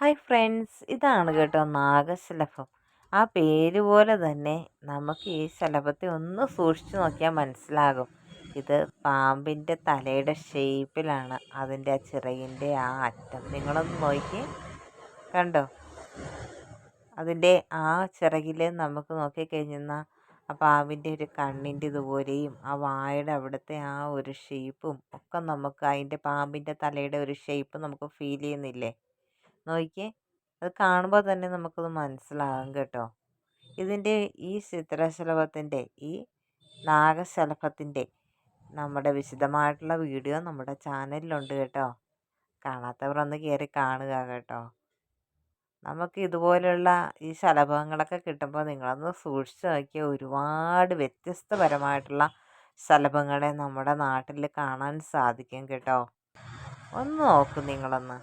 Hi friends. ഇതാണ് കേട്ടോ നാഗശലഭം. ആ പേര് പോലെ തന്നെ നമുക്ക് ഈ ശലഭത്തെ ഒന്ന് സൂക്ഷിച്ചു നോക്കിയാൽ മനസ്സിലാകും. ഇത് പാമ്പിന്റെ തലയുടെ ഷേപ്പിലാണ്. അതിന്റെ ആ ചിറകിന്റെ ആ അറ്റം. നിങ്ങളൊന്ന് നോക്കി കണ്ടോ? അതിന്റെ ആ ചിറകിൽ നമുക്ക് നോക്കിക്കഴിഞ്ഞാൽ ആ പാമ്പിന്റെ ഒരു കണ്ണിന്റെ ഇതുപോലെയും ആ വായുടെ അവിടുത്തെ ആ ഒരു ഷേപ്പും ഒക്കെ നമുക്ക് അതിന്റെ പാമ്പിന്റെ തലയുടെ ഒരു ഷേപ്പ് നമുക്ക് ഫീൽ ചെയ്യുന്നില്ലേ? നോക്കിയേ. അത് കാണുമ്പോൾ തന്നെ നമുക്കത് മനസ്സിലാകും കേട്ടോ. ഇതിന്റെ ഈ ചിത്രശലഭത്തിന്റെ ഈ നാഗശലഭത്തിന്റെ നമ്മുടെ വിശദമായിട്ടുള്ള വീഡിയോ നമ്മുടെ ചാനലിലുണ്ട് കേട്ടോ. കാണാത്തവർ ഒന്ന് കയറി കാണുക കേട്ടോ. നമുക്ക് ഇതുപോലുള്ള ഈ ശലഭങ്ങളൊക്കെ കിട്ടുമ്പോൾ നിങ്ങളൊന്ന് സൂക്ഷിച്ച് നോക്കിയാൽ ഒരുപാട് വ്യത്യസ്തപരമായിട്ടുള്ള ശലഭങ്ങളെ നമ്മുടെ നാട്ടിൽ കാണാൻ സാധിക്കും കേട്ടോ. ഒന്ന് നോക്കും നിങ്ങളൊന്ന്.